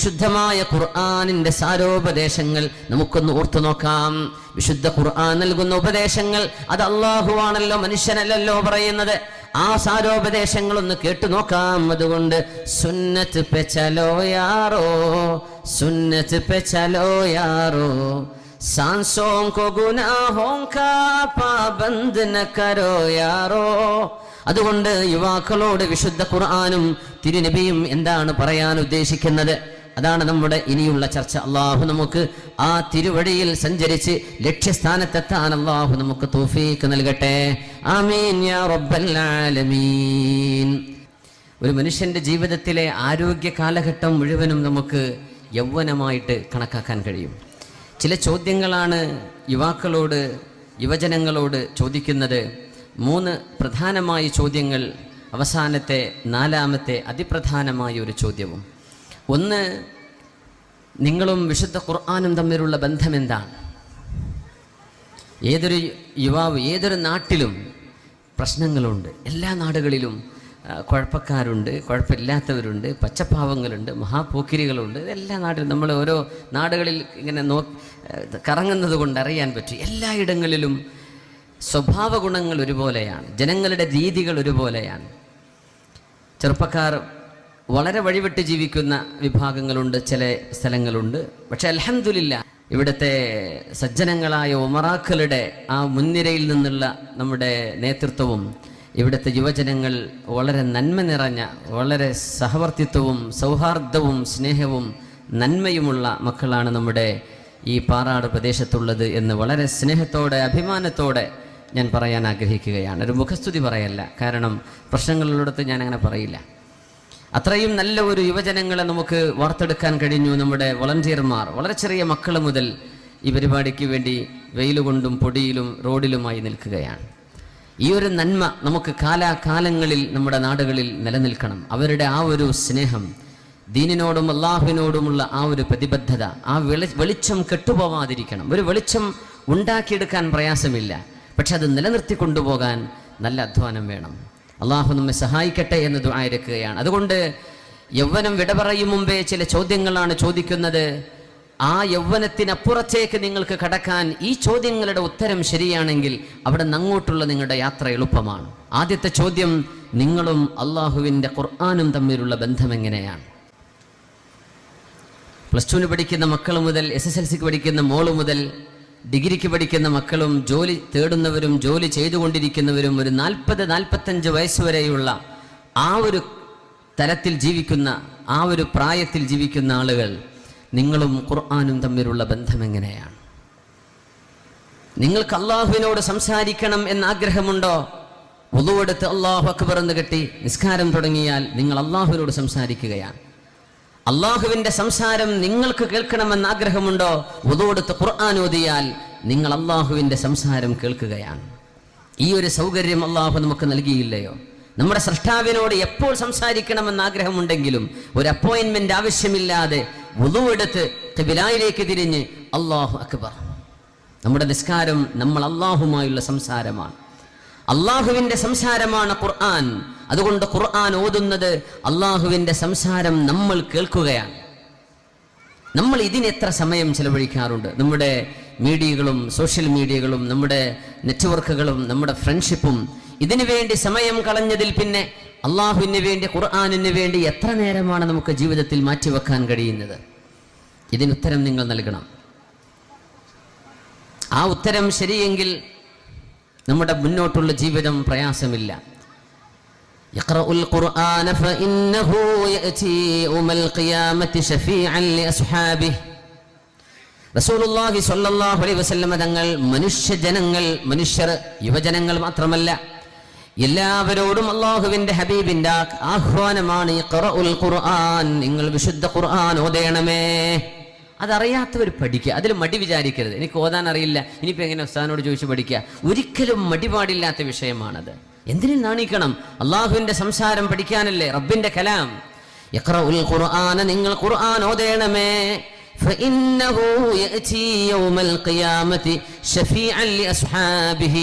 വിശുദ്ധമായ ഖുർആാനിന്റെ സാരോപദേശങ്ങൾ നമുക്കൊന്ന് ഓർത്തു നോക്കാം വിശുദ്ധ ഖുർആൻ നൽകുന്ന ഉപദേശങ്ങൾ അത് അള്ളാഹുവാണല്ലോ മനുഷ്യനല്ലല്ലോ പറയുന്നത് ആ സാരോപദേശങ്ങൾ ഒന്ന് കേട്ടു നോക്കാം അതുകൊണ്ട് സുന്നത്ത് പെ ചലോ യാറോ സുന്നത്ത് പെ ചലോ യാറോ सांसों को गुनाहों का पाबंद न करो यारो അതുകൊണ്ട് യുവാക്കളോട് വിശുദ്ധ ഖുർആാനും തിരുനബിയും എന്താണ് പറയാൻ ഉദ്ദേശിക്കുന്നത് അതാണ് നമ്മുടെ ഇനിയുള്ള ചർച്ച. അള്ളാഹു നമുക്ക് ആ തിരുവഴിയിൽ സഞ്ചരിച്ച് ലക്ഷ്യസ്ഥാനത്തെത്താൻ അള്ളാഹു നമുക്ക് തോഫീക്ക് നൽകട്ടെ. ആമീൻ യാ റബ്ബൽ ആലമീൻ. ഒരു മനുഷ്യന്റെ ജീവിതത്തിലെ ആരോഗ്യ കാലഘട്ടം മുഴുവനും നമുക്ക് യൗവനമായിട്ട് കണക്കാക്കാൻ കഴിയും. ചില ചോദ്യങ്ങളാണ് യുവാക്കളോട് യുവജനങ്ങളോട് ചോദിക്കുന്നത്. മൂന്ന് പ്രധാനമായ ചോദ്യങ്ങൾ അവസാനത്തെ നാലാമത്തെ അതിപ്രധാനമായ ഒരു ചോദ്യവും. ഒന്ന് നിങ്ങളും വിശുദ്ധ ഖുർആാനും തമ്മിലുള്ള ബന്ധം എന്താണ് ഏതൊരു യുവാവ് ഏതൊരു നാട്ടിലും പ്രശ്നങ്ങളുണ്ട്. എല്ലാ നാടുകളിലും കുഴപ്പക്കാരുണ്ട് കുഴപ്പമില്ലാത്തവരുണ്ട് പച്ചപ്പാവങ്ങളുണ്ട് മഹാപോക്കിരികളുണ്ട്. എല്ലാ നാട്ടിലും നമ്മൾ ഓരോ നാടുകളിൽ ഇങ്ങനെ നോ കറങ്ങുന്നത് കൊണ്ട് അറിയാൻ പറ്റും. എല്ലായിടങ്ങളിലും സ്വഭാവ ഗുണങ്ങൾ ഒരുപോലെയാണ്. ജനങ്ങളുടെ രീതികൾ ഒരുപോലെയാണ്. ചെറുപ്പക്കാർ വളരെ വഴിവിട്ട് ജീവിക്കുന്ന വിഭാഗങ്ങളുണ്ട് ചില സ്ഥലങ്ങളുണ്ട്. പക്ഷെ അലഹന്ദില്ല ഇവിടുത്തെ സജ്ജനങ്ങളായ ഉമറാക്കളുടെ ആ മുൻനിരയിൽ നിന്നുള്ള നമ്മുടെ നേതൃത്വവും ഇവിടുത്തെ യുവജനങ്ങൾ വളരെ നന്മ നിറഞ്ഞ വളരെ സഹവർത്തിത്വവും സൗഹാർദ്ദവും സ്നേഹവും നന്മയുമുള്ള മക്കളാണ് നമ്മുടെ ഈ പാറാട് പ്രദേശത്തുള്ളത് എന്ന് വളരെ സ്നേഹത്തോടെ അഭിമാനത്തോടെ ഞാൻ പറയാൻ ആഗ്രഹിക്കുകയാണ്. ഒരു മുഖസ്തുതി പറയല്ല. കാരണം പ്രശ്നങ്ങളുള്ളിടത്ത് ഞാൻ അങ്ങനെ പറയില്ല. അത്രയും നല്ല ഒരു യുവജനങ്ങളെ നമുക്ക് വാർത്തെടുക്കാൻ കഴിഞ്ഞു നമ്മുടെ വളണ്ടിയർമാർ. വളരെ ചെറിയ മക്കൾ മുതൽ ഈ പരിപാടിക്ക് വേണ്ടി വെയിലുകൊണ്ടും പൊടിയിലും റോഡിലുമായി നിൽക്കുകയാണ്. ഈ ഒരു നന്മ നമുക്ക് കാലാകാലങ്ങളിൽ നമ്മുടെ നാടുകളിൽ നിലനിൽക്കണം. അവരുടെ ആ ഒരു സ്നേഹം ദീനിനോടും അള്ളാഹുവിനോടുമുള്ള ആ ഒരു പ്രതിബദ്ധത ആ വെളി വെളിച്ചം കെട്ടുപോവാതിരിക്കണം. ഒരു വെളിച്ചം ഉണ്ടാക്കിയെടുക്കാൻ പ്രയാസമില്ല. പക്ഷെ അത് നിലനിർത്തി കൊണ്ടുപോകാൻ നല്ല അധ്വാനം വേണം. അള്ളാഹു നമ്മെ സഹായിക്കട്ടെ എന്ന് ദുആയിരിക്കുകയാണ് അതുകൊണ്ട് യൗവനം വിട പറയും മുമ്പേ ചില ചോദ്യങ്ങളാണ് ചോദിക്കുന്നത്. ആ യൗവനത്തിനപ്പുറത്തേക്ക് നിങ്ങൾക്ക് കടക്കാൻ ഈ ചോദ്യങ്ങളുടെ ഉത്തരം ശരിയാണെങ്കിൽ അവിടെ നങ്ങോട്ടുള്ള നിങ്ങളുടെ യാത്ര എളുപ്പമാണ്. ആദ്യത്തെ ചോദ്യം നിങ്ങളും അള്ളാഹുവിന്റെ ഖുർആാനും തമ്മിലുള്ള ബന്ധം എങ്ങനെയാണ്? പ്ലസ് ടുവിന് പഠിക്കുന്ന മക്കൾ മുതൽ എസ് എസ് എൽ സിക്ക് പഠിക്കുന്ന മോൾ മുതൽ ഡിഗ്രിക്ക് പഠിക്കുന്ന മക്കളും ജോലി തേടുന്നവരും ജോലി ചെയ്തുകൊണ്ടിരിക്കുന്നവരും ഒരു നാൽപ്പത് നാൽപ്പത്തഞ്ച് വയസ്സുവരെയുള്ള ആ ഒരു തലത്തിൽ ജീവിക്കുന്ന ആ ഒരു പ്രായത്തിൽ ജീവിക്കുന്ന ആളുകൾ നിങ്ങളും ഖുർആാനും തമ്മിലുള്ള ബന്ധം എങ്ങനെയാണ് നിങ്ങൾക്ക് അള്ളാഹുവിനോട് സംസാരിക്കണം എന്ന ആഗ്രഹമുണ്ടോ? ഉളുവെടുത്ത് അള്ളാഹു അക്ബർ എന്ന് കെട്ടി നിസ്കാരം തുടങ്ങിയാൽ നിങ്ങൾ അള്ളാഹുവിനോട് സംസാരിക്കുകയാണ്. അള്ളാഹുവിന്റെ സംസാരം നിങ്ങൾക്ക് കേൾക്കണമെന്ന് ആഗ്രഹമുണ്ടോ? ഉതോടുത്ത് ഖുർആൻ ഓതിയാൽ നിങ്ങൾ അള്ളാഹുവിന്റെ സംസാരം കേൾക്കുകയാണ്. ഈ ഒരു സൗകര്യം അള്ളാഹു നമുക്ക് നൽകിയില്ലയോ? നമ്മുടെ സൃഷ്ടാവിനോട് എപ്പോൾ സംസാരിക്കണമെന്ന് ആഗ്രഹമുണ്ടെങ്കിലും ഒരു അപ്പോയിന്റ്മെന്റ് ആവശ്യമില്ലാതെ ഉതുവെടുത്ത് തെബിലായിലേക്ക് തിരിഞ്ഞ് അള്ളാഹു അക്ബർ. നമ്മുടെ നിസ്കാരം നമ്മൾ അള്ളാഹുമായുള്ള സംസാരമാണ്. അള്ളാഹുവിന്റെ സംസാരമാണ് ഖുർആൻ. അതുകൊണ്ട് ഖുർആൻ ഓതുന്നത് അള്ളാഹുവിന്റെ സംസാരം നമ്മൾ കേൾക്കുകയാണ്. നമ്മൾ ഇതിനെത്ര സമയം ചെലവഴിക്കാറുണ്ട്? നമ്മുടെ മീഡിയകളും സോഷ്യൽ മീഡിയകളും നമ്മുടെ നെറ്റ്വർക്കുകളും നമ്മുടെ ഫ്രണ്ട്ഷിപ്പും ഇതിനു വേണ്ടി സമയം കളഞ്ഞതിൽ പിന്നെ അള്ളാഹുവിന് വേണ്ടി ഖുർആാനിന് വേണ്ടി എത്ര നേരമാണ് നമുക്ക് ജീവിതത്തിൽ മാറ്റിവെക്കാൻ കഴിയുന്നത്? ഇതിനുത്തരം നിങ്ങൾ നൽകണം. ആ ഉത്തരം ശരിയെങ്കിൽ നമ്മുടെ മുന്നോട്ടുള്ള ജീവിതം പ്രയാസമില്ല يقرأ القرآن فإنه يأتي يوم القيامة شفيعا لأصحابه റസൂലുള്ളാഹി സ്വല്ലല്ലാഹു അലൈഹി വസല്ലമ തങ്ങൾ മനുഷ്യജനങ്ങൾ മനുഷ്യർ യുവജനങ്ങൾ മാത്രമല്ല എല്ലാവരോടും അള്ളാഹുവിന്റെ ഹബീബിന്റെ ആഹ്വാനമാണ് ഇഖ്റഉൽ ഖുർആൻ നിങ്ങൾ വിശുദ്ധ ഖുർആൻ ഓതേണമേ അതറിയാത്തവർ പഠിക്കുക അതിൽ മടി വിചാരിക്കരുത് എനിക്ക് ഓതാൻ അറിയില്ല ഇനിയിപ്പോൾ എങ്ങനെ ഉസ്താനോട് ചോദിച്ച് പഠിക്കുക ഒരിക്കലും മടിപാടില്ലാത്ത വിഷയമാണത് എന്തിനു നാണിക്കണം അള്ളാഹുവിന്റെ സംസാരം പഠിക്കാനല്ലേ റബ്ബിന്റെ കലാം യഖ്റഉൽ ഖുർആന നിങ്ങൾ ഖുർആൻ ഓതേണമേ فإنه يأتي يوم القيامة شفيعا لأصحابه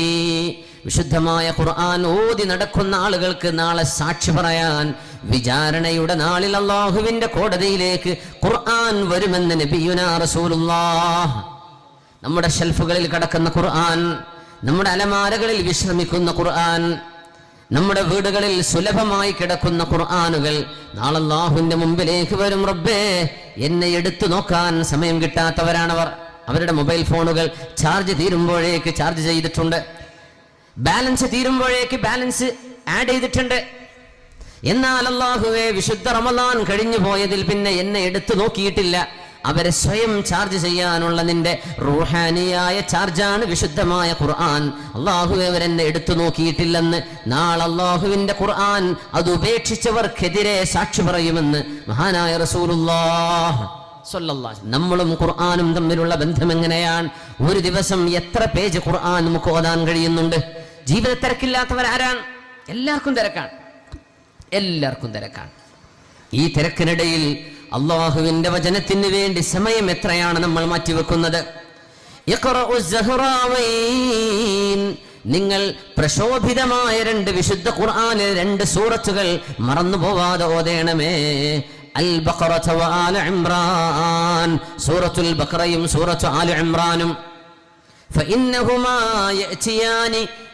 വിശുദ്ധമായ ഖുർആൻ ഓതി നടക്കുന്ന ആളുകൾക്ക് നാളെ സാക്ഷി പറയാൻ വിചാരണയുടെ നാളിൽ അള്ളാഹുവിന്റെ കോടതിയിലേക്ക് ഖുർആൻ വരുമെന്ന് നബിയുന നമ്മുടെ ഷെൽഫുകളിൽ കിടക്കുന്ന ഖുർആൻ നമ്മുടെ അലമാരകളിൽ വിശ്രമിക്കുന്ന ഖുർആൻ നമ്മുടെ വീടുകളിൽ സുലഭമായി കിടക്കുന്ന ഖുർആാനുകൾ നാളെ അള്ളാഹുവിന്റെ മുമ്പിലേക്ക് വരും റബ്ബേ. എന്നെ എടുത്തു നോക്കാൻ സമയം കിട്ടാത്തവരാണവർ. അവരുടെ മൊബൈൽ ഫോണുകൾ ചാർജ് തീരുമ്പോഴേക്ക് ചാർജ് ചെയ്തിട്ടുണ്ട്. ബാലൻസ് തീരുമ്പോഴേക്ക് ബാലൻസ് ആഡ് ചെയ്തിട്ടുണ്ട്. എന്നാൽ അള്ളാഹുവെ വിശുദ്ധ റമദാൻ കഴിഞ്ഞു പോയതിൽ പിന്നെ എന്നെ എടുത്തു നോക്കിയിട്ടില്ല. അവരെ സ്വയം ചാർജ് ചെയ്യാനുള്ള നിന്റെ റൂഹാനിയായ ചാർജാണ് വിശുദ്ധമായ ഖുർആൻ. അള്ളാഹു അവരെന്നെ എടുത്തു നോക്കിയിട്ടില്ലെന്ന്. നാളെ അള്ളാഹുവിന്റെ ഖുർആൻ അത് ഉപേക്ഷിച്ചവർക്കെതിരെ സാക്ഷി പറയുമെന്ന് മഹാനായ റസൂലുല്ലാഹ് നമ്മളും ഖുർആാനും തമ്മിലുള്ള ബന്ധം എങ്ങനെയാണ്? ഒരു ദിവസം എത്ര പേജ് ഖുർആൻ നമുക്ക് ഓതാൻ കഴിയുന്നുണ്ട്? ജീവിത തിരക്കില്ലാത്തവരാരാണ് എല്ലാവർക്കും തിരക്കാണ്. എല്ലാവർക്കും തിരക്കാണ് ഈ തിരക്കിനിടയിൽ അള്ളാഹുവിന്റെ വചനത്തിന് വേണ്ടി സമയം എത്രയാണ് നമ്മൾ മാറ്റിവെക്കുന്നത് ഇഖ്റഉ الزهراوين. നിങ്ങൾ പ്രശോഭിതമായ രണ്ട് വിശുദ്ധ ഖുർആനിലെ രണ്ട് സൂറത്തുകൾ മറന്നു പോവാതെ ഓതേണമേ അൽ ബഖറത വ ആല ഇമ്രാൻ സൂറത്തുൽ ബഖറയും സൂറത്തു ആല ഇമ്രാനും فإنهما يأتيان كغمامتين أو كغيايتين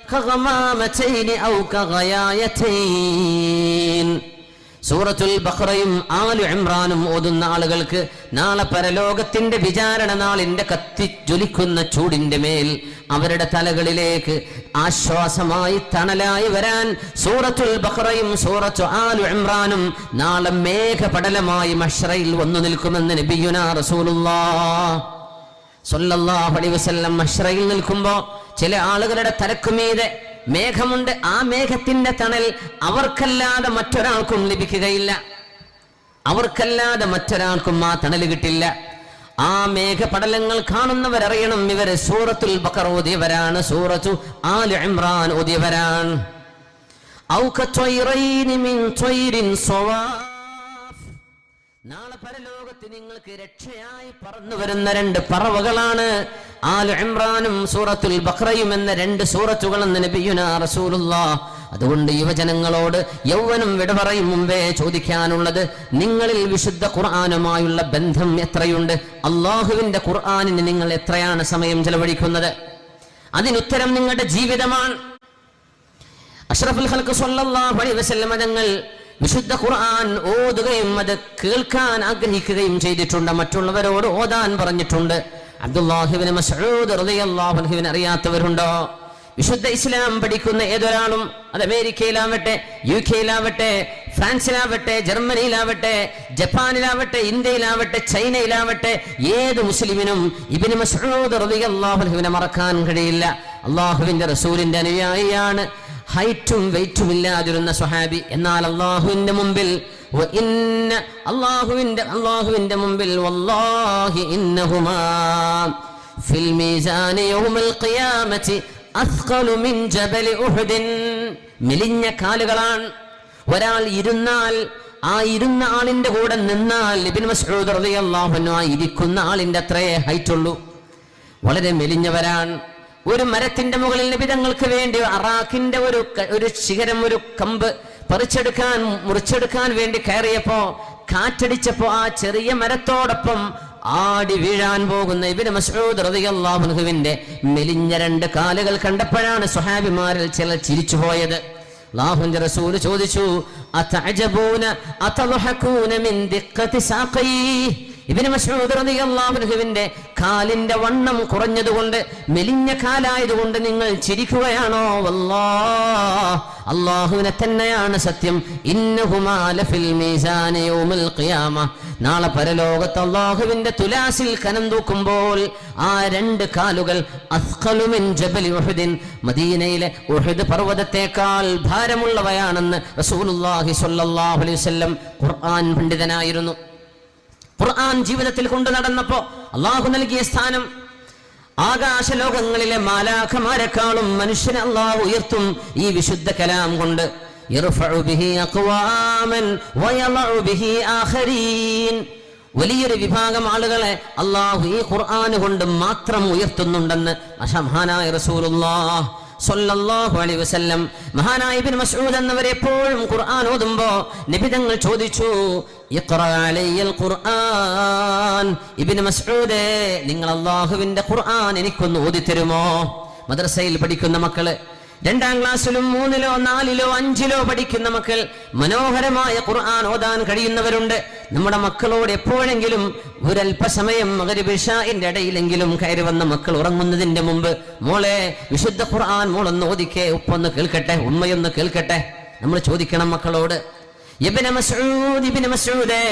സൂറത്തുൽ ബഖറയും ആലു ഇമ്രാനും ഓതുന്ന ആളുകൾക്ക് നാളെ പരലോകത്തിന്റെ വിചാരണ നാളിന്റെ കത്തി ജ്വലിക്കുന്ന ചൂടിന്റെ മേൽ അവരുടെ തലകളിലേക്ക് ആശ്വാസമായി തണലായി വരാൻ സൂറത്തുൽ ബഖറയും സൂറത്തു ആലു ഇമ്രാനും നാളെ മേഘപടലമായി മഷ്റയിൽ വന്നു നിൽക്കുമെന്ന് നബിയുന സ്വല്ലല്ലാഹു അലൈഹി വസല്ലം മഷ്റയിൽ നിൽക്കുമ്പോൾ ചില ആളുകളുടെ തലക്കുമീതെ മേഘമുണ്ട്. ആ മേഘത്തിന്റെ തണൽ അവർക്കല്ലാതെ മറ്റൊരാൾക്കും ലഭിക്കുകയില്ല. അവർക്കല്ലാതെ മറ്റൊരാൾക്കും ആ തണൽ കിട്ടില്ല. ആ മേഘപടലങ്ങൾ കാണുന്നവരറിയണം ഇവർ സൂറത്തുൽ ബക്കർ ഓതിയവരാണ്. സൂറത്തു ആൽ ഇമ്രാൻ ഓതിയവരാണ്. നാളെ കത്വൈറൈനി പരലോകത്ത് നിങ്ങൾക്ക് രക്ഷയായി പറന്നു വരുന്ന രണ്ട് പറവകളാണ് ആൽ ഇമ്രാനും സൂറത്തുൽ ബഖറയും എന്ന രണ്ട് സൂറത്തുകളെന്ന് നബിയുന റസൂലുള്ള. അതുകൊണ്ട് യുവജനങ്ങളോട് യൗവനം വിട പറയും മുമ്പേ ചോദിക്കാനുള്ളത് നിങ്ങളിൽ വിശുദ്ധ ഖുർആാനുമായുള്ള ബന്ധം എത്രയുണ്ട്? അള്ളാഹുവിന്റെ ഖുർആാനിന് നിങ്ങൾ എത്രയാണ് സമയം ചെലവഴിക്കുന്നത്? അതിനുത്തരം നിങ്ങളുടെ ജീവിതമാണ്. അഷ്റഫുൽ ഹൽക്ക് സ്വല്ലല്ലാഹു അലൈഹി വസല്ലം തങ്ങൾ വിശുദ്ധ ഖുർആൻ ഓതുകയും അത് കേൾക്കാൻ ആഗ്രഹിക്കുകയും ചെയ്തിട്ടുണ്ട്. മറ്റുള്ളവരോട് ഓതാൻ പറഞ്ഞിട്ടുണ്ട്. അബ്ദുല്ലാഹിബിന് മസ്ഊദ് റളിയല്ലാഹു അൻഹുവിനെ അറിയാത്തവരുണ്ടോ? വിശുദ്ധ ഇസ്ലാം പഠിക്കുന്ന ഏതൊരാളും? അത് അമേരിക്കയിലാവട്ടെ യു കെയിലാവട്ടെ ഫ്രാൻസിലാവട്ടെ ജർമ്മനിയിലാവട്ടെ ജപ്പാനിലാവട്ടെ ഇന്ത്യയിലാവട്ടെ ചൈനയിലാവട്ടെ ഏത് മുസ്ലിമിനും ഇബിന് മസ്ഊദ് റളിയല്ലാഹു അൻഹുവിനെ മറക്കാൻ കഴിയില്ല. അള്ളാഹുവിന്റെ റസൂലിന്റെ അനുയായിയാണ്. ഹൈറ്റും വെയിറ്റും ഇല്ലാതിരുന്ന സ്വഹാബി എന്നാൽ അള്ളാഹുവിന്റെ മുമ്പിൽ അള്ളാഹുവിന്റെ അള്ളാഹുവിന്റെ മുമ്പിൽ വല്ലാഹി മെലിഞ്ഞ കാലുകളാണ്. ഒരാൾ ഇരുന്നാൽ ആ ഇരുന്ന ആളിന്റെ കൂടെ നിന്നാൽ മസ്ഊദ് റളിയല്ലാഹു അൻഹു ഇരിക്കുന്ന ആളിന്റെ അത്രേ ഹൈറ്റുള്ളൂ. വളരെ മെലിഞ്ഞവരാണ്. ഒരു മരത്തിന്റെ മുകളിൽ നിബിതങ്ങൾക്ക് വേണ്ടി അറാഖിന്റെ ഒരു ഒരു ശിഖരം ഒരു കമ്പ് പറിച്ചെടുക്കാൻ മുറിച്ചെടുക്കാൻ വേണ്ടി കയറിയപ്പോ കാറ്റടിച്ചപ്പോ ആ ചെറിയ മരത്തോടൊപ്പം ആടി വീഴാൻ പോകുന്ന ഇബിന് മസൂദ് റളിയല്ലാഹു അൻഹുവിന്റെ മെലിഞ്ഞ രണ്ട് കാലുകൾ കണ്ടപ്പോഴാണ് സ്വഹാബിമാരിൽ ചിലർ ചിരിച്ചുപോയത് അള്ളാഹുന്റെ റസൂൽ ചോദിച്ചു റളിയല്ലാഹു അൻഹുവിന്റെ കാലിന്റെ വണ്ണം കുറഞ്ഞതുകൊണ്ട് മെലിഞ്ഞ കാലായതുകൊണ്ട് നിങ്ങൾ ചിരിക്കുകയാണോ? വല്ലാ അള്ളാഹുവിനെ തന്നെയാണ് സത്യം. ഇന്നഹുമാ ലഫിൽ മീസാനി യൗമിൽ ഖിയാമ. നാളെ പരലോകത്ത് അള്ളാഹുവിന്റെ തുലാസിൽ കനം തൂക്കുമ്പോൾ ആ രണ്ട് കാലുകൾ ജബലി മദീനയിലെ ഉഹുദ് പർവതത്തെക്കാൾ ഭാരമുള്ളവയാണെന്ന് റസൂലുള്ളാഹി സ്വല്ലല്ലാഹു അലൈഹി വസല്ലം ഖുർആൻ പണ്ഡിതനായിരുന്നു. ഖുർആൻ ജീവിതത്തിൽ കൊണ്ടു നടന്നപ്പോ അള്ളാഹു നൽകിയ സ്ഥാനം ആകാശ ലോകങ്ങളിലെ മാലാഖമാരെക്കാളും മനുഷ്യനെ അള്ളാഹു ഉയർത്തും ഈ വിശുദ്ധ കലാം കൊണ്ട്. വലിയൊരു വിഭാഗം ആളുകളെ അള്ളാഹു ഈ ഖുർആൻ കൊണ്ട് മാത്രം ഉയർത്തുന്നുണ്ടെന്ന് അഷംഹാനായ റസൂലുള്ളാഹ് സല്ലല്ലാഹു അലൈഹി വസല്ലം മഹാനായ ഇബ്നു മസ്ഊദ് എന്നവരെ എപ്പോഴും ഖുർആൻ ഓതുമ്പോ നബി തങ്ങൾ ചോദിച്ചു ഇബ്നു മസ്ഊദേ നിങ്ങൾ അള്ളാഹുവിന്റെ ഖുർആൻ എനിക്കൊന്ന് ഓതി തരുമോ മദ്രസയിൽ പഠിക്കുന്ന മക്കൾ രണ്ടാം ക്ലാസ്സിലും മൂന്നിലോ നാലിലോ അഞ്ചിലോ പഠിക്കുന്ന മക്കൾ മനോഹരമായ ഖുർആൻ ഓതാൻ കഴിയുന്നവരുണ്ട്. നമ്മുടെ മക്കളോട് എപ്പോഴെങ്കിലും ഒരല്പസമയം മകരിബിഷാന്റെ ഇടയിലെങ്കിലും കയറി വന്ന മക്കൾ ഉറങ്ങുന്നതിന്റെ മുമ്പ് മോളെ വിശുദ്ധ ഖുർആൻ മോളൊന്ന് ഓദിക്കേ ഉപ്പൊന്ന് കേൾക്കട്ടെ ഉമ്മയൊന്ന് കേൾക്കട്ടെ. നമ്മൾ ചോദിക്കണം മക്കളോട് ഇബ്ന മസ്ഊദ് ഇബ്ന മസ്ഊദേ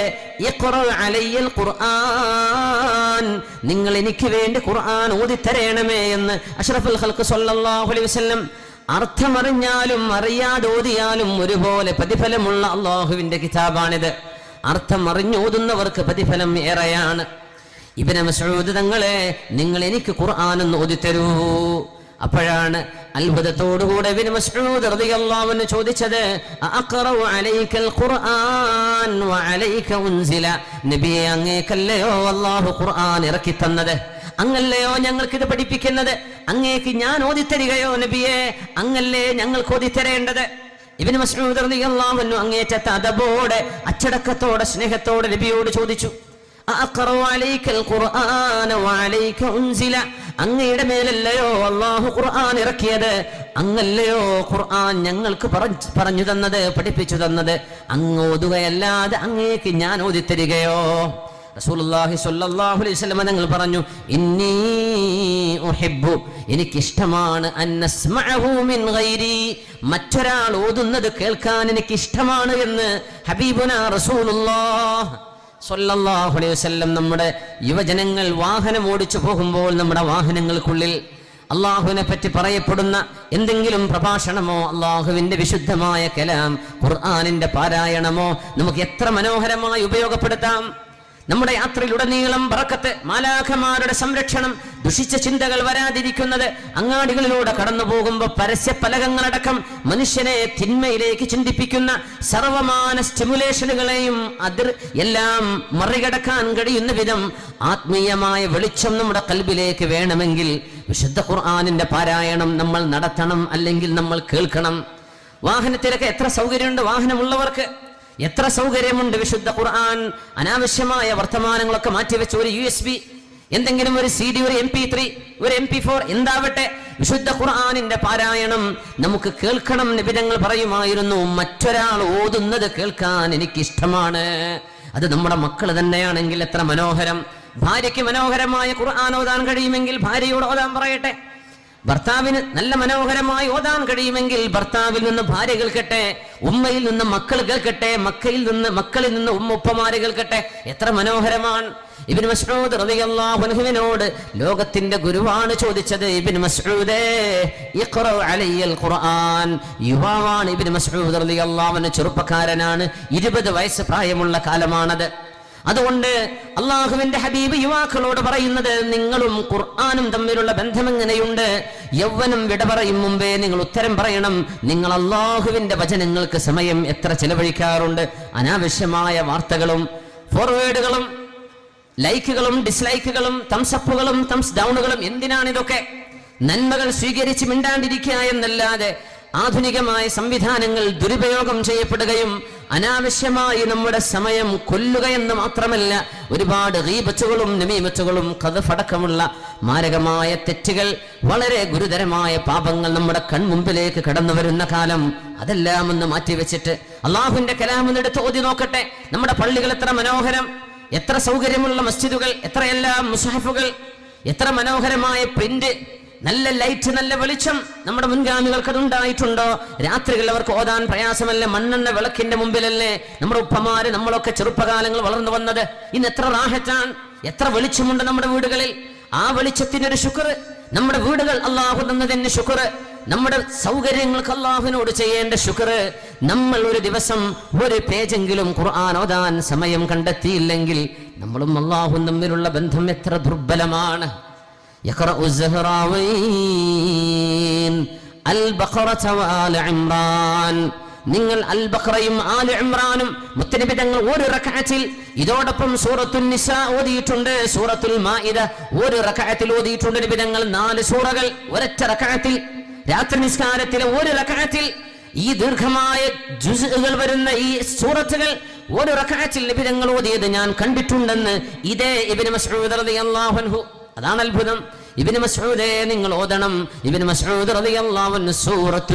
ഇഖ്റഅ അലയ്യൽ ഖുർആൻ. നിങ്ങൾ എനിക്ക് വേണ്ടി ഖുർആൻ ഓതി തരണമേ എന്ന് അഷ്റഫുൽ ഖൽഖ് സല്ലല്ലാഹു അലൈഹി വസല്ലം അർത്ഥമറിഞ്ഞാലും അറിയാതെ ഓതിയാലും ഒരുപോലെ പ്രതിഫലമുള്ള അള്ളാഹുവിന്റെ കിതാബാണിത്. അർത്ഥം അറിഞ്ഞോതുന്നവർക്ക് പ്രതിഫലം ഏറെയാണ്. ഇബ്നു മസൂദ് തങ്ങളെ നിങ്ങൾ എനിക്ക് ഖുർആൻ ഓതി ഓതിത്തരൂ. അപ്പോഴാണ് അത്ഭുതത്തോടുകൂടെ ചോദിച്ചത് അങ്ങേക്കല്ലയോ അള്ളാഹു ഖുർആൻ ഇറക്കി തന്നത് അങ്ങല്ലയോ ഞങ്ങൾക്ക് ഇത് പഠിപ്പിക്കുന്നത്? അങ്ങേക്ക് ഞാൻ ഓതിത്തരികയോ നബിയെ? അങ്ങല്ലേ ഞങ്ങൾക്ക് ഓതിത്തരേണ്ടത്? ഇബ്നു മസ്ഊദ് റളിയല്ലാഹു അങ്ങേറ്റത്തെ അച്ചടക്കത്തോടെ സ്നേഹത്തോടെ നബിയോട് ചോദിച്ചു അഖറു അലൈക്കൽ ഖുർആന വഅലൈക ഉൻസില. അങ്ങയുടെ മേലല്ലയോ അള്ളാഹു ഖുർആൻ ഇറക്കിയത്? അങ്ങല്ലയോ ഖുർആൻ ഞങ്ങൾക്ക് പറ- പറഞ്ഞു തന്നത് പഠിപ്പിച്ചു തന്നത്. അങ്ങ് ഓതുകയല്ലാതെ അങ്ങേക്ക് ഞാൻ ഓതിത്തരികയോ? റസൂലുള്ളാഹി സ്വല്ലല്ലാഹു അലൈഹി വസല്ലം തങ്ങൾ പറഞ്ഞു ഇന്നി ഉഹിബ്ബു എനിക്കിഷ്ടമാണ് മിൻ ഗൈരി. മറ്റൊരാൾ ഓതുന്നത് കേൾക്കാൻ എനിക്ക് ഇഷ്ടമാണ് എന്ന് ഹബീബുന റസൂലുള്ളാഹ് സല്ലല്ലാഹു അലൈഹി നമ്മുടെ യുവജനങ്ങൾ വാഹനം ഓടിച്ചു പോകുമ്പോൾ നമ്മുടെ വാഹനങ്ങൾക്കുള്ളിൽ അള്ളാഹുവിനെ പറ്റി പറയപ്പെടുന്ന എന്തെങ്കിലും പ്രഭാഷണമോ അള്ളാഹുവിന്റെ വിശുദ്ധമായ കലാം ഖുർആാനിന്റെ പാരായണമോ നമുക്ക് എത്ര മനോഹരമായി ഉപയോഗപ്പെടുത്താം? നമ്മുടെ യാത്രയിലുടനീളം പറക്കത്ത് മാലാഖമാരുടെ സംരക്ഷണം ദുഷിച്ച ചിന്തകൾ വരാതിരിക്കുന്നത് അങ്ങാടികളിലൂടെ കടന്നു പോകുമ്പോൾ പരസ്യ പലകങ്ങളടക്കം മനുഷ്യനെ തിന്മയിലേക്ക് ചിന്തിപ്പിക്കുന്ന സർവമാന സ്റ്റിമുലേഷനുകളെയും അതിർ എല്ലാം മറികടക്കാൻ കഴിയുന്ന വിധം ആത്മീയമായ വെളിച്ചം നമ്മുടെ കൽബിലേക്ക് വേണമെങ്കിൽ വിശുദ്ധ ഖുർആാനിന്റെ പാരായണം നമ്മൾ നടത്തണം അല്ലെങ്കിൽ നമ്മൾ കേൾക്കണം. വാഹനത്തിലൊക്കെ എത്ര സൗകര്യമുണ്ട്? വാഹനമുള്ളവർക്ക് എത്ര സൗകര്യമുണ്ട് വിശുദ്ധ ഖുർആൻ? അനാവശ്യമായ വർത്തമാനങ്ങളൊക്കെ മാറ്റിവെച്ച ഒരു യു എസ് ബി എന്തെങ്കിലും ഒരു സി ഡി ഒരു എം പി ത്രീ ഒരു എം പി ഫോർ എന്താവട്ടെ? വിശുദ്ധ ഖുർആാനിന്റെ പാരായണം നമുക്ക് കേൾക്കണം നിബിധങ്ങൾ പറയുമായിരുന്നു. മറ്റൊരാൾ ഓതുന്നത് കേൾക്കാൻ എനിക്ക് ഇഷ്ടമാണ് അത് നമ്മുടെ മക്കൾ തന്നെയാണെങ്കിൽ എത്ര മനോഹരം. ഭാര്യയ്ക്ക് മനോഹരമായ ഖുർആൻ ഓതാൻ കഴിയുമെങ്കിൽ ഭാര്യയോട് ഓതാൻ പറയട്ടെ. ഭർത്താവിന് നല്ല മനോഹരമായി ഓതാൻ കഴിയുമെങ്കിൽ ഭർത്താവിൽ നിന്ന് ഭാര്യ കേൾക്കട്ടെ ഉമ്മയിൽ നിന്ന് മക്കൾ കേൾക്കട്ടെ മക്കയിൽ നിന്ന് മക്കളിൽ നിന്ന് ഉമ്മ ഉപ്പമാര് കേൾക്കട്ടെ. എത്ര മനോഹരമാണ്. ഇബിൻ മസ്ഊദ് റളിയല്ലാഹു അൻഹുവിനോട് ലോകത്തിന്റെ ഗുരുവാണ് ചോദിച്ചത് ഇബിൻ മസ്ഊദേ ഇഖ്റഉ അലയ്യൽ ഖുർആൻ. യുവാവാണ് ഇബിൻ മസ്ഊദ് റളിയല്ലാഹു അൻഹു ചെറുപ്പക്കാരനാണ്. ഇരുപത് വയസ്സ് പ്രായമുള്ള കാലമാണത്. അതുകൊണ്ട് അള്ളാഹുവിന്റെ ഹബീബ് യുവാക്കളോട് പറയുന്നത് നിങ്ങളും ഖുർആാനും തമ്മിലുള്ള ബന്ധം എങ്ങനെയുണ്ട്? യൗവനം വിട പറയും മുമ്പേ നിങ്ങൾ ഉത്തരം പറയണം. നിങ്ങൾ അള്ളാഹുവിന്റെ വചനങ്ങൾക്ക് സമയം എത്ര ചെലവഴിക്കാറുണ്ട്? അനാവശ്യമായ വാർത്തകളും ഫോർവേഡുകളും ലൈക്കുകളും ഡിസ്ലൈക്കുകളും തംസപ്പുകളും തംസ് ഡൗണുകളും എന്തിനാണിതൊക്കെ? നന്മകൾ സ്വീകരിച്ച് മിണ്ടാണ്ടിരിക്കുക എന്നല്ലാതെ ആധുനികമായ സംവിധാനങ്ങൾ ദുരുപയോഗം ചെയ്യപ്പെടുകയും അനാവശ്യമായി നമ്മുടെ സമയം കൊല്ലുക എന്ന് മാത്രമല്ല ഒരുപാട് റീബച്ചുകളും നമീമച്ചുകളും കഥഫടക്കമുള്ള മാരകമായ തെറ്റുകൾ വളരെ ഗുരുതരമായ പാപങ്ങൾ നമ്മുടെ കൺമുമ്പിലേക്ക് കടന്നു വരുന്ന കാലം അതെല്ലാം ഒന്ന് മാറ്റിവെച്ചിട്ട് അള്ളാഹുവിന്റെ കലാമെന്നെടുത്ത് ഓതി നോക്കട്ടെ. നമ്മുടെ പള്ളികൾ എത്ര മനോഹരം എത്ര സൗകര്യമുള്ള മസ്ജിദുകൾ എത്രയെല്ലാം മുസാഫുകൾ എത്ര മനോഹരമായ പ്രിന്റ് നല്ല ലൈറ്റ് നല്ല വെളിച്ചം. നമ്മുടെ മുൻഗാമികൾക്ക് അതുണ്ടായിട്ടുണ്ടോ? രാത്രികളിൽ അവർക്ക് ഓതാൻ പ്രയാസമല്ല? മണ്ണെണ്ണ വിളക്കിന്റെ മുമ്പിലല്ലേ? നമ്മുടെ ഉപ്പമാര് നമ്മളൊക്കെ ചെറുപ്പകാലങ്ങൾ വളർന്നു വന്നത്. ഇന്ന് എത്ര റാഹറ്റാൻ എത്ര വെളിച്ചമുണ്ട് നമ്മുടെ വീടുകളിൽ? ആ വെളിച്ചത്തിന്റെ ഒരു ശുക്ർ. നമ്മുടെ വീടുകൾ അള്ളാഹു തന്നതിന് ശുക്ർ. നമ്മുടെ സൗകര്യങ്ങൾക്ക് അള്ളാഹുവിനോട് ചെയ്യേണ്ട ശുക്ർ. നമ്മൾ ഒരു ദിവസം ഒരു പേജെങ്കിലും ഖുർആൻ ഓതാൻ സമയം കണ്ടെത്തിയില്ലെങ്കിൽ നമ്മളും അള്ളാഹു തമ്മിലുള്ള ബന്ധം എത്ര ദുർബലമാണ്. يقرأ الزهراوين البقرة وآل عمران നിങ്ങൾ അൽ ബഖറയും ആൽ ഇമ്രാനും മുത്തനബി തങ്ങൾ ഒരു റക്അത്തിൽ ഇതോടൊപ്പം സൂറത്തുൽ നിസ ഓതിയിട്ടുണ്ട് സൂറത്തുൽ മാഇദ ഒരു റക്അത്തിൽ ഓതിയിട്ടുണ്ട് നബി തങ്ങൾ നാല് സൂറകൾ ഒരൊറ്റ റക്അത്തിൽ രാത്രി നിസ്കാരത്തിലെ ഒരു റക്അത്തിൽ ഈ ദീർഘമായ ജുസുകൾ വരുന്ന ഈ സൂറത്തുകൾ ഒരു റക്അത്തിൽ നബി തങ്ങൾ ഓതിയത് ഞാൻ കണ്ടിട്ടുണ്ടെന്ന് ഇതേ ഇബ്നു മസ്ഊദ് റളിയല്ലാഹു അൻഹു അതാണ് അത്ഭുതം ഇബ്നു മസൂദെ നിങ്ങൾ ഓതണം. ഇബ്നു മസൂദ് റളിയല്ലാഹു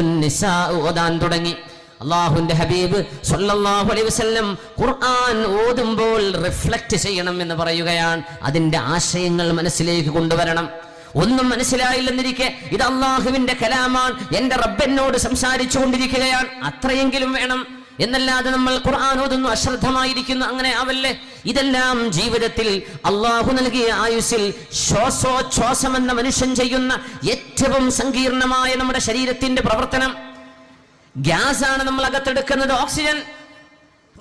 നിസാ ഓതാൻ തുടങ്ങി. അള്ളാഹുന്റെ ഹബീബ് സല്ലല്ലാഹു അലൈഹി വസല്ലം ഖുർആൻ ഓതുമ്പോൾ റിഫ്ലക്റ്റ് ചെയ്യണം എന്ന് പറയുകയാണ്. അതിന്റെ ആശയങ്ങൾ മനസ്സിലേക്ക് കൊണ്ടുവരണം. ഒന്നും മനസ്സിലായില്ലെന്നിരിക്കെ ഇത് അള്ളാഹുവിന്റെ കലാമാണ്. എന്റെ റബ്ബെന്നോട് സംസാരിച്ചു കൊണ്ടിരിക്കുകയാണ്. അത്രയെങ്കിലും വേണം. എന്നല്ലാതെ നമ്മൾ ഖുർആൻ ഓതുന്നു അശ്രദ്ധമായിരിക്കുന്നു അങ്ങനെ ആവല്ലേ? ഇതെല്ലാം ജീവിതത്തിൽ അള്ളാഹു നൽകിയ ആയുസിൽ ശ്വാസോച്ഛ്വാസം എന്ന മനുഷ്യൻ ചെയ്യുന്ന ഏറ്റവും സങ്കീർണമായ നമ്മുടെ ശരീരത്തിന്റെ പ്രവർത്തനം. ഗ്യാസ് ആണ് നമ്മൾ അകത്തെടുക്കുന്നത്. ഓക്സിജൻ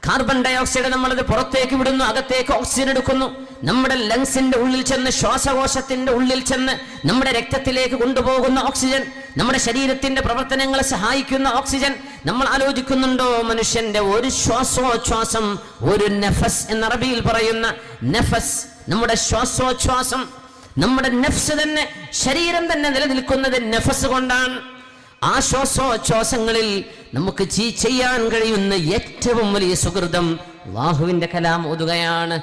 കാർബൺ ഡയോക്സൈഡ് നമ്മളത് പുറത്തേക്ക് വിടുന്നു അകത്തേക്ക് ഓക്സിജൻ എടുക്കുന്നു. നമ്മുടെ ലങ്സിന്റെ ഉള്ളിൽ ചെന്ന് ശ്വാസകോശത്തിന്റെ ഉള്ളിൽ ചെന്ന് നമ്മുടെ രക്തത്തിലേക്ക് കൊണ്ടുപോകുന്ന ഓക്സിജൻ നമ്മുടെ ശരീരത്തിന്റെ പ്രവർത്തനങ്ങളെ സഹായിക്കുന്ന ഓക്സിജൻ നമ്മൾ ആലോചിക്കുന്നുണ്ടോ? മനുഷ്യന്റെ ഒരു ശ്വാസോച്ഛ്വാസം ഒരു നെഫസ് എന്ന അറബിയിൽ പറയുന്ന നെഫസ് നമ്മുടെ ശ്വാസോച്ഛ്വാസം നമ്മുടെ നെഫ്സ് തന്നെ ശരീരം തന്നെ നിലനിൽക്കുന്നത് നെഫസ് കൊണ്ടാണ്. ആ ശ്വാസോച്ഛ്വാസങ്ങളിൽ നമുക്ക് ചീ ചെയ്യാൻ കഴിയുന്ന ഏറ്റവും വലിയ സുഹൃതം അള്ളാഹുവിന്റെ കലാം ഓതുകയാണ്.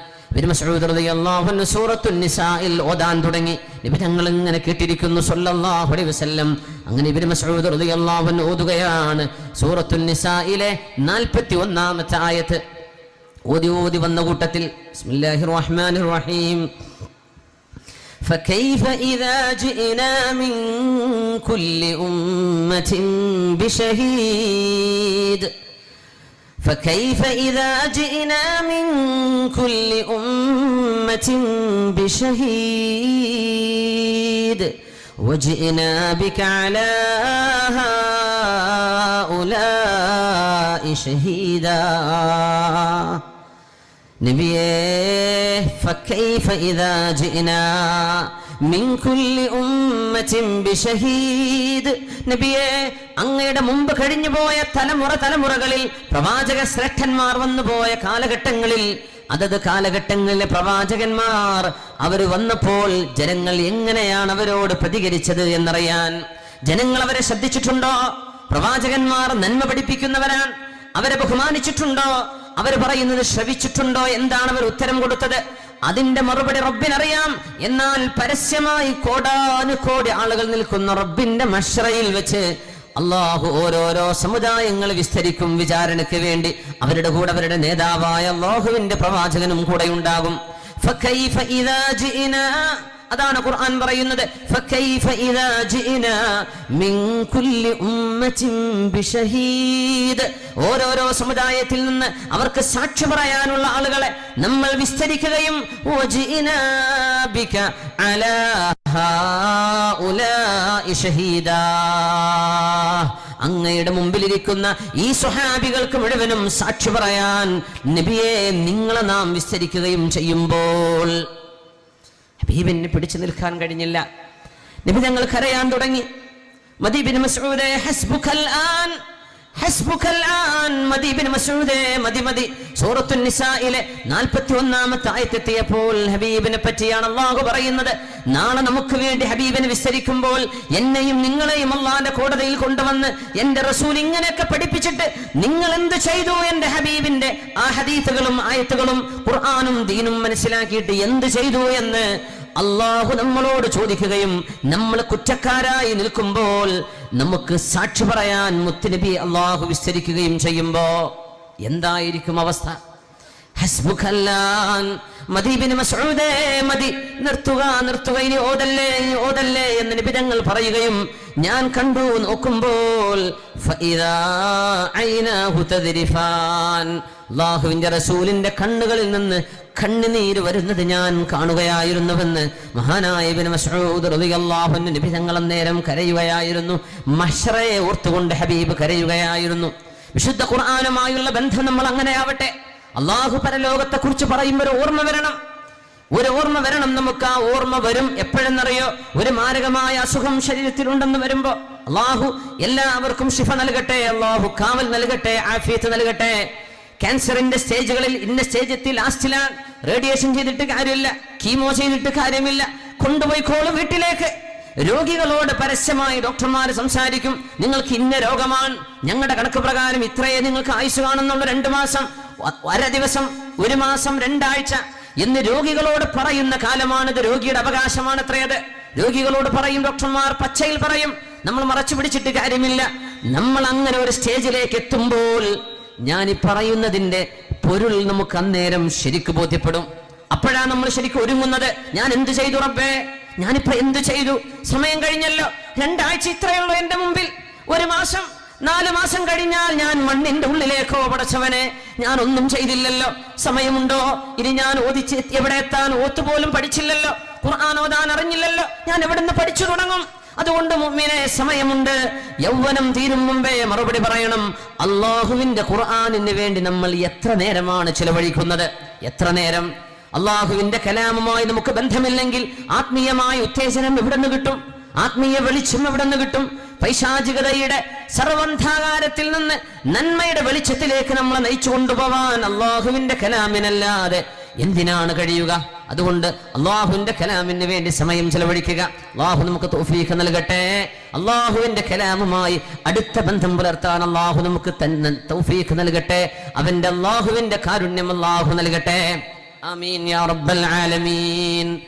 നിസായിൽ ഓതാൻ തുടങ്ങി. നബി തങ്ങൾ ഇങ്ങനെ കേട്ടിരിക്കുന്നു സല്ലല്ലാഹു അലൈഹി വസല്ലം. അങ്ങനെ ഇബ്നു മസ്ഊദ് റളിയല്ലാഹു അൻഹു ഓതുകയാണ് സൂറത്തുൻ നിസായിലെ 41ാമത്തെ ആയത്ത്. ഓതി ഓതി വന്ന കൂട്ടത്തിൽ. റഹ്മാനിർ റഹീം. فكيف إذا جئنا من كل أمة بشهيد؟ فكيف إذا جئنا من كل أمة بشهيد؟ وجئنا بك على هؤلاء شهيدا. നബിയേ ഫക്കൈഫ ഇദാ ജിനാ മിൻ കുല്ലി ഉമ്മത്തിൻ ബിശഹീദ് നബിയേ അങ്ങയുടെ മുമ്പ് കഴിഞ്ഞു പോയ തലമുറ തലമുറകളിൽ പ്രവാചക ശ്രേഷ്ഠന്മാർ വന്നു പോയ കാലഘട്ടങ്ങളിൽ അതത് കാലഘട്ടങ്ങളിലെ പ്രവാചകന്മാർ അവർ വന്നപ്പോൾ ജനങ്ങൾ എങ്ങനെയാണ് അവരോട് പ്രതികരിച്ചത് എന്നറിയാൻ ജനങ്ങൾ അവരെ ശ്രദ്ധിച്ചിട്ടുണ്ടോ? പ്രവാചകന്മാർ നന്മ പഠിപ്പിക്കുന്നവരാണ് അവരെ ബഹുമാനിച്ചിട്ടുണ്ടോ? അവർ പറയുന്നത് ശ്രവിച്ചിട്ടുണ്ടോ? എന്താണ് അവർ ഉത്തരം കൊടുത്തത്? അതിന്റെ മറുപടി റബ്ബിനറിയാം. എന്നാൽ പരസ്യമായി കോടാനുകോടി ആളുകൾ നിൽക്കുന്ന റബ്ബിന്റെ മഷറയിൽ വെച്ച് അള്ളാഹു ഓരോരോ സമുദായങ്ങൾ വിസ്തരിക്കും വിചാരണയ്ക്ക് വേണ്ടി. അവരുടെ കൂടെ അവരുടെ നേതാവായ അള്ളാഹുവിന്റെ പ്രവാചകനും കൂടെ ഉണ്ടാകും. അതാണ് ഖുർആൻ പറയുന്നത് فكيف إذا جئنا من كل أمة بشهيد ഓരോരോ സമുദായത്തിൽ നിന്ന് അവർക്ക് സാക്ഷി പറയാനുള്ള ആളുകളെ നമ്മൾ വിസ്തരിക്കുകയും وجئنا بك على هؤلاء شهيدا അങ്ങയുടെ മുമ്പിലിരിക്കുന്ന ഈ സ്വഹാബികൾക്ക് മുഴുവനും സാക്ഷി പറയാൻ നബിയെ നിങ്ങളെ നാം വിസ്തരിക്കുകയും ചെയ്യുമ്പോൾ ഹബീബിനെ പിടിച്ചു നിൽക്കാൻ കഴിഞ്ഞില്ല. നബി ഞങ്ങൾ കരയാൻ തുടങ്ങി. മദീബിൻ മസൂദ് ഹസ്ബുഖൽ ആൻ ഹസ്ബുക്കൽ ആൻ മദീബിൻ മസൂദേ മതി മതി. സൂറത്തുൻ നിസായിലെ 41ാമത്തെ ആയത്തെത്തിയപ്പോൾ ഹബീബിനെ പറ്റിയാണ് അള്ളാഹു പറയുന്നത്. നാളെ നമുക്ക് വേണ്ടി ഹബീബിനെ വിസ്തരിക്കുമ്പോൾ എന്നെയും നിങ്ങളെയും അള്ളാന്റെ കോടതിയിൽ കൊണ്ടുവന്ന് എന്റെ റസൂൽ ഇങ്ങനെയൊക്കെ പഠിപ്പിച്ചിട്ട് നിങ്ങൾ എന്ത് ചെയ്തു എന്റെ ഹബീബിന്റെ ആ ഹദീത്തുകളും ആയത്തുകളും ഖുർആാനും ദീനും മനസ്സിലാക്കിയിട്ട് എന്ത് ചെയ്തു എന്ന് അള്ളാഹു നമ്മളോട് ചോദിക്കുകയും നമ്മൾ കുറ്റക്കാരായി നിൽക്കുമ്പോൾ നമുക്ക് സാക്ഷി പറയാൻ മുത്തുനബി അള്ളാഹു വിസ്തരിക്കുകയും ചെയ്യുമ്പോ എന്തായിരിക്കും അവസ്ഥ? മതി നിർത്തുക നിർത്തുക ഇനി ഓതല്ലേ ഇനി ഓതല്ലേ എന്ന് നിബിതങ്ങൾ പറയുകയും ഞാൻ കണ്ടു നോക്കുമ്പോൾ അള്ളാഹുവിന്റെ റസൂലിന്റെ കണ്ണുകളിൽ നിന്ന് കണ്ണുനീര് വരുന്നത് ഞാൻ കാണുകയായിരുന്നുവെന്ന് മഹാനായ അൻഹു നബി കരയുകയായിരുന്നു. മഷറയെ ഓർത്തുകൊണ്ട് ഹബീബ് കരയുകയായിരുന്നു. വിശുദ്ധ ഖുർആാനുമായുള്ള ബന്ധം നമ്മൾ അങ്ങനെയാവട്ടെ. അള്ളാഹു പരലോകത്തെ കുറിച്ച് പറയുമ്പോൾ ഓർമ്മ വരണം. ഒരു ഓർമ്മ വരണം നമുക്ക്. ആ ഓർമ്മ വരും എപ്പോഴെന്നറിയോ? ഒരു മാരകമായ അസുഖം ശരീരത്തിലുണ്ടെന്ന് വരുമ്പോ അള്ളാഹു എല്ലാവർക്കും ശിഫ നൽകട്ടെ. അള്ളാഹു കാവൽ നൽകട്ടെ. ആഫിയത്ത് നൽകട്ടെ. ക്യാൻസറിന്റെ സ്റ്റേജുകളിൽ ഇന്ന സ്റ്റേജത്തിൽ ലാസ്റ്റിലാണ് റേഡിയേഷൻ ചെയ്തിട്ട് കാര്യമില്ല കീമോ ചെയ്തിട്ട് കാര്യമില്ല. കൊണ്ടുപോയിക്കോളു വീട്ടിലേക്ക്. രോഗികളോട് പരസ്യമായി ഡോക്ടർമാർ സംസാരിക്കും. നിങ്ങൾക്ക് ഇന്ന രോഗമാണ്. ഞങ്ങളുടെ കണക്ക് പ്രകാരം ഇത്രയേ നിങ്ങൾക്ക് ആയുസ് കാണുന്നുള്ളൂ രണ്ടു മാസം. അര ദിവസം ഒരു മാസം രണ്ടാഴ്ച. എന്ന് രോഗികളോട് പറയുന്ന കാലമാണിത്. രോഗിയുടെ അവകാശമാണ് അത്രയത് രോഗികളോട് പറയും ഡോക്ടർമാർ പച്ചയിൽ പറയും. നമ്മൾ മറച്ചു പിടിച്ചിട്ട് കാര്യമില്ല. നമ്മൾ അങ്ങനെ ഒരു സ്റ്റേജിലേക്ക് എത്തുമ്പോൾ ഞാൻ ഈ പറയുന്നതിന്റെ പൊരുൾ നമുക്ക് അന്നേരം ശരിക്ക് ബോധ്യപ്പെടും. അപ്പോഴാണ് നമ്മൾ ശരിക്കും ഒരുങ്ങുന്നത്. ഞാൻ എന്ത് ചെയ്തു റബ്ബേ? ഞാനിപ്പോ എന്ത് ചെയ്തു? സമയം കഴിഞ്ഞല്ലോ. രണ്ടാഴ്ച ഇത്രയുള്ളൂ എന്റെ മുമ്പിൽ. ഒരു മാസം നാല് മാസം കഴിഞ്ഞാൽ ഞാൻ മണ്ണിന്റെ ഉള്ളിലേക്കോ പടച്ചവനെ ഞാൻ ഒന്നും ചെയ്തില്ലല്ലോ. സമയമുണ്ടോ? ഇനി ഞാൻ ഓതിച്ച് എവിടെ എത്താൻ ഓത്തുപോലും പഠിച്ചില്ലല്ലോ. ഖുർആൻ ഓതാൻ അറിഞ്ഞില്ലല്ലോ. ഞാൻ എവിടെ നിന്ന് പഠിച്ചു തുടങ്ങും? അതുകൊണ്ട് മുമ്മിനെ സമയമുണ്ട്. യൗവനം തീരും മുമ്പേ മറുപടി പറയണം. അള്ളാഹുവിന്റെ ഖുർആാനിന് വേണ്ടി നമ്മൾ എത്ര നേരമാണ് ചിലവഴിക്കുന്നത്? എത്ര നേരം? അള്ളാഹുവിന്റെ കലാമുമായി നമുക്ക് ബന്ധമില്ലെങ്കിൽ ആത്മീയമായ ഉത്തേജനം എവിടെ നിന്ന് കിട്ടും? ആത്മീയ വെളിച്ചം എവിടെ നിന്ന് കിട്ടും? പൈശാചികതയുടെ സർവന്ധാകാരത്തിൽ നിന്ന് നന്മയുടെ വെളിച്ചത്തിലേക്ക് നമ്മളെ നയിച്ചു കൊണ്ടുപോവാൻ അള്ളാഹുവിന്റെ കലാമിനല്ലാതെ എന്തിനാണ് കഴിയുക? അതുകൊണ്ട് അള്ളാഹുവിന്റെ കലാമിന് വേണ്ടി സമയം ചെലവഴിക്കുക. അള്ളാഹു നമുക്ക് തൗഫീഖ് നൽകട്ടെ. അള്ളാഹുവിന്റെ കലാമുമായി അടുത്ത ബന്ധം പുലർത്താൻ അള്ളാഹു നമുക്ക് തന്നെ തൗഫീഖ് നൽകട്ടെ. അവന്റെ അള്ളാഹുവിന്റെ കാരുണ്യം അള്ളാഹു നൽകട്ടെ. ആമീൻ യാ റബ്ബൽ ആലമീൻ.